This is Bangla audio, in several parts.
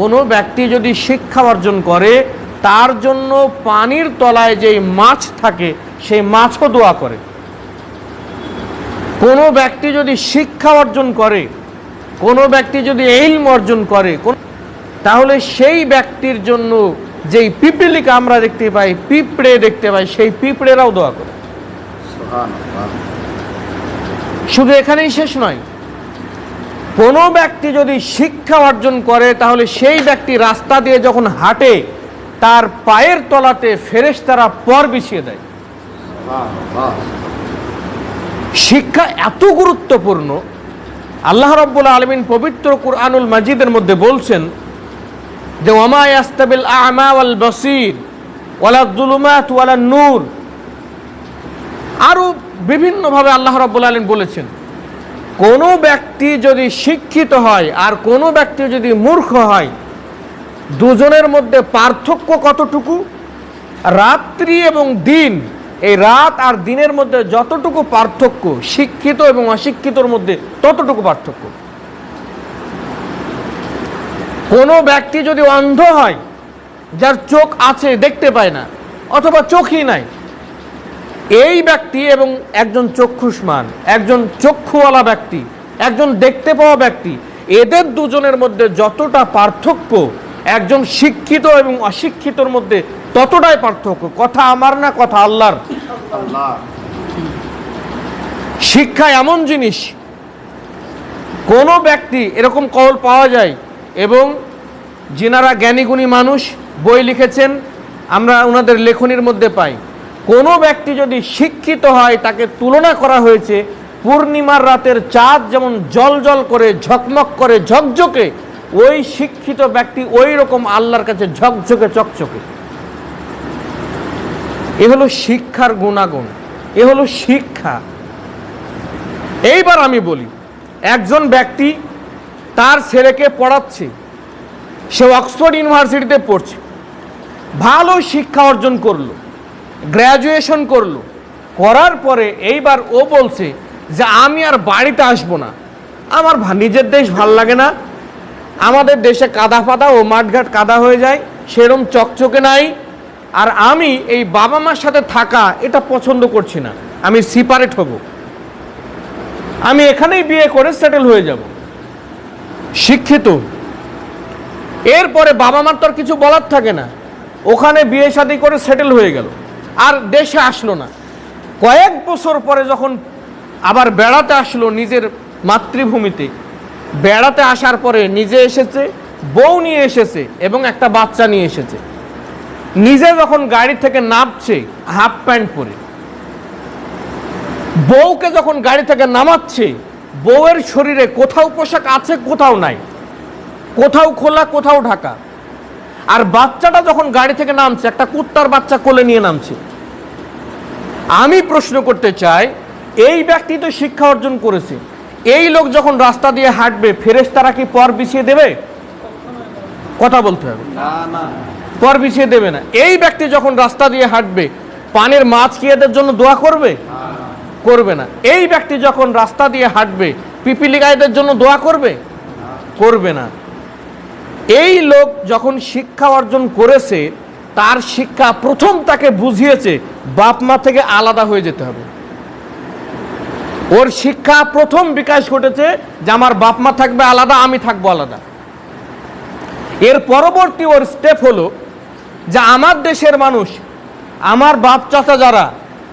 কোনো ব্যক্তি যদি শিক্ষা অর্জন করে তার জন্য পানির তলায় যেই মাছ থাকে সেই মাছও দোয়া করে। কোনো ব্যক্তি যদি শিক্ষা অর্জন করে কোনো ব্যক্তি যদি এইলম অর্জন করে কোন- তাহলে সেই ব্যক্তির জন্য যেই পিপিলিকা আমরা দেখতে পাই পিঁপড়ে দেখতে পাই সেই পিঁপড়েরাও দোয়া করে। শুধু এখানেই শেষ নয় কোনো ব্যক্তি যদি শিক্ষা অর্জন করে, তাহলে সেই ব্যক্তি রাস্তা দিয়ে যখন হাঁটে, তার পায়ের তলাতে ফেরেশতারা পর বিছিয়ে দেয়। শিক্ষা এত গুরুত্বপূর্ণ। আল্লাহ রব্বুল আলমিন পবিত্র কুরআনুল মাজিদের মধ্যে বলছেন যে ওমা ইয়াস্তাবিল আ'মা ওয়াল বসির, ওয়ালা যুলুমাত ওয়ালা নূর। আরও বিভিন্নভাবে আল্লাহ রব্বুল আলমিন বলেছেন। কোনো ব্যক্তি যদি শিক্ষিত হয় আর কোনো ব্যক্তি যদি মূর্খ হয়, দুজনের মধ্যে পার্থক্য কতটুকু? রাত্রি এবং দিন, এই রাত আর দিনের মধ্যে যতটুকু পার্থক্য, শিক্ষিত এবং অশিক্ষিতর মধ্যে ততটুকু পার্থক্য। কোনো ব্যক্তি যদি অন্ধ হয়, যার চোখ আছে দেখতে পায় না, অথবা চোখই নাই এই ব্যক্তি এবং একজন চক্ষুষ্মান একজন চক্ষুওয়ালা ব্যক্তি একজন দেখতে পাওয়া ব্যক্তি এদের দুজনের মধ্যে যতটা পার্থক্য একজন শিক্ষিত এবং অশিক্ষিতর মধ্যে ততটাই পার্থক্য। কথা আমার না কথা আল্লাহর? শিক্ষা এমন জিনিস কোনো ব্যক্তি এরকম কল পাওয়া যায় এবং যিনারা জ্ঞানীগুণী মানুষ বই লিখেছেন আমরা ওনাদের লেখনির মধ্যে পাই। কোনো ব্যক্তি যদি শিক্ষিত হয়, তাকে তুলনা করা হয়েছে পূর্ণিমার রাতের চাঁদ যেমন জল জল করে ঝকমক করে ঝকঝকে, ওই শিক্ষিত ব্যক্তি ওই রকম আল্লাহর কাছে ঝকঝকে চকচকে। এ হলো শিক্ষার গুণাগুণ, এ হলো শিক্ষা। এইবার আমি বলি, একজন ব্যক্তি তার ছেলেকে পড়াচ্ছে, সে অক্সফোর্ড ইউনিভার্সিটিতে পড়ছে, ভালো শিক্ষা অর্জন করল। গ্র্যাজুয়েশন করল। করার পরে এইবার ও বলছে যে, আমি আর বাড়িতে আসব না। আমার নিজের দেশ ভালো লাগে না। আমাদের দেশে কাদা ফাদা ও মাঠঘাট কাদা হয়ে যায়, সেরম চকচকে নাই। আর আমি এই বাবা মার সাথে থাকা, এটা পছন্দ করছি না। আমি সিপারেট হব। আমি এখানেই বিয়ে করে সেটেল হয়ে যাব। শিক্ষিত। এরপরে বাবা মার তো আর কিছু বলার থাকে না। ওখানে বিয়ে শাদী করে সেটেল হয়ে গেল। আর দেশে আসলো না। কয়েক বছর পরে যখন আবার বেড়াতে আসলো নিজের মাতৃভূমিতে, বেড়াতে আসার পরে নিজে এসেছে, বউ নিয়ে এসেছে এবং একটা বাচ্চা নিয়ে এসেছে। নিজে যখন গাড়ি থেকে নামছে হাফ প্যান্ট পরে, বউকে যখন গাড়ি থেকে নামাচ্ছে, বউয়ের শরীরে কোথাও পোশাক আছে, কোথাও নাই। কোথাও খোলা, কোথাও ঢাকা। আর বাচ্চাটা যখন গাড়ি থেকে নামছে, একটা কুত্তার বাচ্চা কোলে নিয়ে নামছে। আমি প্রশ্ন করতে চাই এই ব্যক্তি তো শিক্ষা অর্জন করেছে। এই লোক যখন রাস্তা দিয়ে হাঁটবে ফেরেস তারা কি পর বিছিয়ে দেবে? কথা বলতে হবে। পর বিছিয়ে দেবে না। এই ব্যক্তি যখন রাস্তা দিয়ে হাঁটবে পানের মাছ কি এদের জন্য দোয়া করবে? করবে না। এই ব্যক্তি যখন রাস্তা দিয়ে হাঁটবে পিপিলিকা এদের জন্য দোয়া করবে? করবে না। এই লোক যখন শিক্ষা অর্জন করেছে তার শিক্ষা প্রথম তাকে বুঝিয়েছে বাপ মা থেকে আলাদা হয়ে যেতে হবে। ওর শিক্ষা প্রথম বিকাশ ঘটেছে যে আমার বাপ মা থাকবে আলাদা, আমি থাকব আলাদা। এর পরবর্তী ওর স্টেপ হলো যে আমার দেশের মানুষ, আমার বাপ চাচা যারা,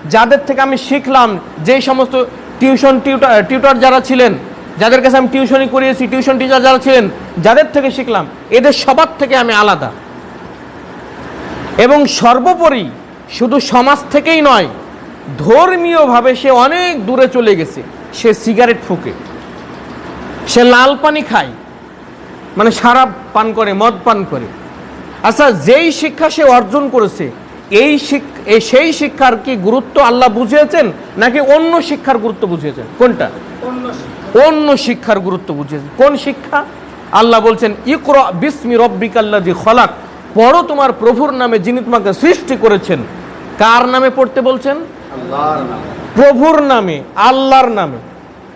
যাদের থেকে আমি শিখলাম যেই সমস্ত টিউশন টিউটার টিউটার যারা ছিলেন, যাদের কাছে আমি টিউশনই করিয়েছি, টিউশন টিচার যারা ছিলেন, যাদের থেকে শিখলাম, এদের সবার থেকে আমি আলাদা। এবং সর্বোপরি শুধু সমাজ থেকেই নয় ধর্মীয়ভাবে সে অনেক দূরে চলে গেছে। সে সিগারেট ফুকে সে লাল পানি খায় মানে সারাপ পান করে মদ পান করে। আচ্ছা যেই শিক্ষা সে অর্জন করেছে এই সেই শিক্ষার কি গুরুত্ব আল্লাহ বুঝিয়েছেন নাকি অন্য শিক্ষার গুরুত্ব বুঝিয়েছেন? কোনটা? অন্য শিক্ষার গুরুত্ব বুঝিয়েছেন। কোন শিক্ষা? আল্লাহ বলছেন ইকর বিস্মি রব্বিকাল্লাজি খলাক। পড়ো তোমার প্রভুর নামে যিনি তোমাকে সৃষ্টি করেছেন কার নামে পড়তে বলছেন? প্রভুর নামে আল্লাহর নামে।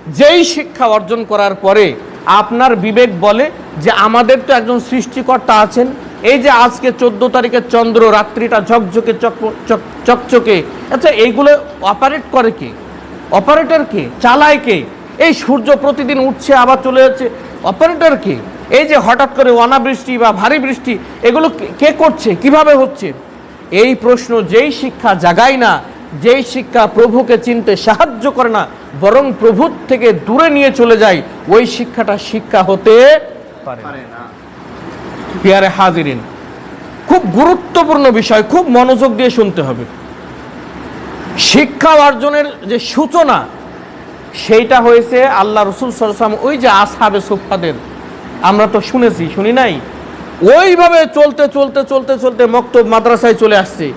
যেই শিক্ষা অর্জন করার পরে আপনার বিবেক বলে যে আমাদের তো একজন সৃষ্টিকর্তা আছেন। এই যে আজকে চোদ্দ তারিখের চন্দ্র রাত্রিটা ঝকঝকে চক চক- চকচকে। আচ্ছা এইগুলো অপারেট করে কে? অপারেটর কে? চালায় কে? এই সূর্য প্রতিদিন উঠছে আবার চলে যাচ্ছে। অপারেটর কে? এই যে হঠাৎ করে অনাবৃষ্টি বা ভারী বৃষ্টি এগুলো কে- করছে? কীভাবে হচ্ছে? এই প্রশ্ন যেই শিক্ষা জাগায় না যেই শিক্ষা প্রভুকে চিনতে সাহায্য করে না বরং প্রভুর থেকে দূরে নিয়ে চলে যায় ওই শিক্ষাটা শিক্ষা হতে। পারে না। পিয়ারে হাজিরিন খুব গুরুত্বপূর্ণ বিষয় খুব মনোযোগ দিয়ে শুনতে হবে। শিক্ষা অর্জনের যে সূচনা সেইটা হয়েছে আল্লাহ রসুল সরসাম ওই যে আসহাবে সুফাদের আমরা তো শুনেছি, শুনি নাই? ওইভাবে চলতে চলতে চলতে চলতে মক্তব মাদ্রাসায় চলে আসছে।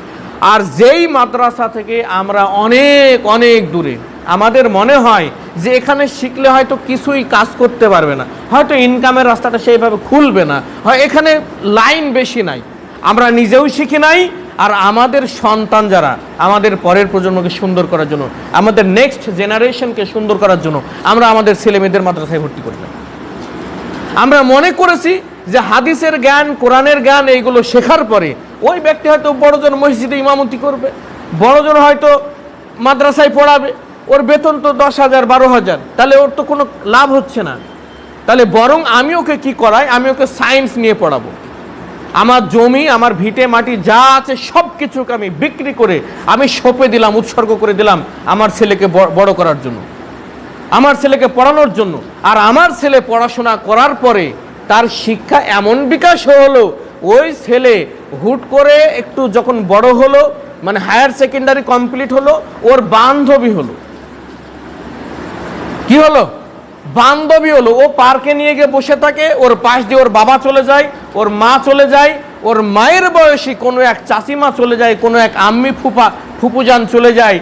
আর যেই মাদ্রাসা থেকে আমরা অনেক অনেক দূরে, আমাদের মনে হয় যে এখানে শিখলে হয়তো কিছুই কাজ করতে পারবে না। হয়তো ইনকামের রাস্তাটা সেইভাবে খুলবে না। হয় এখানে লাইন বেশি নাই। আমরা নিজেও শিখি নাই আর আমাদের সন্তান যারা, আমাদের পরের প্রজন্মকে সুন্দর করার জন্য, আমাদের নেক্সট জেনারেশনকে সুন্দর করার জন্য, আমরা আমাদের ছেলে মেয়েদের মাদ্রাসায় ভর্তি করি না। আমরা মনে করেছি যে হাদিসের জ্ঞান, কোরআনের জ্ঞান এইগুলো শেখার পরে ওই ব্যক্তি হয়তো বড়জন মসজিদে ইমামতি করবে বড়জন হয়তো মাদ্রাসায় পড়াবে, ওর বেতন তো দশ হাজার, বারো হাজার, তাহলে ওর তো কোনো লাভ হচ্ছে না। তাহলে বরং আমি ওকে কি করাই? আমি ওকে সায়েন্স নিয়ে পড়াবো। আমার জমি, আমার ভিটে, মাটি যা আছে সব কিছুকে আমি বিক্রি করে আমি সঁপে দিলাম, উৎসর্গ করে দিলাম আমার ছেলেকে বড় করার জন্য। আমার ছেলেকে পড়ানোর জন্য। আর আমার ছেলে পড়াশোনা করার পরে তার শিক্ষা এমন বিকাশ হলো, ওই ছেলে হুট করে একটু যখন বড় হলো মানে হায়ার সেকেন্ডারি কমপ্লিট হলো, ওর বান্ধবী হলো। কি হলো? বান্ধবী হলো, ও পার্কে নিয়ে গিয়ে বসে থাকে, ওর পাশ দিয়ে ওর বাবা চলে যায়, ওর মা চলে যায়, ওর মায়ের বয়সী কোনো এক চাচিমা চলে যায়, কোনো এক আম্মি ফুপা, ফুপুজান চলে যায়,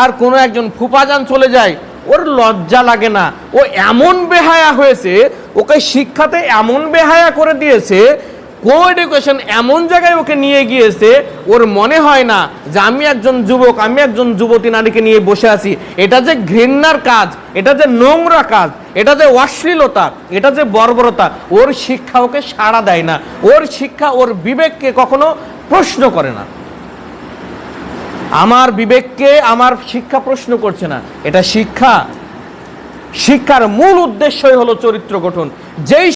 আর কোনো একজন ফুপাজান চলে যায়, ওর লজ্জা লাগে না। ও এমন বেহায়া হয়েছে, ওকে শিক্ষাতে এমন বেহায়া করে দিয়েছে কো এডুকেশন এমন জায়গায় ওকে নিয়ে গিয়েছে, ওর মনে হয় না যে আমি একজন যুবক, আমি একজন যুবতী নারীকে নিয়ে বসে আছি। এটা যে ঘৃণার কাজ, এটা যে নোংরা কাজ, এটা যে অশ্লীলতা, এটা যে বর্বরতা, ওর শিক্ষা ওকে সাড়া দেয় না। ওর শিক্ষা, ওর বিবেককে কখনো প্রশ্ন করে না। আমার বিবেককে আমার শিক্ষা প্রশ্ন করছে না। এটা শিক্ষা। শিক্ষার মূল উদ্দেশ্যই হলো চরিত্র গঠন। যেই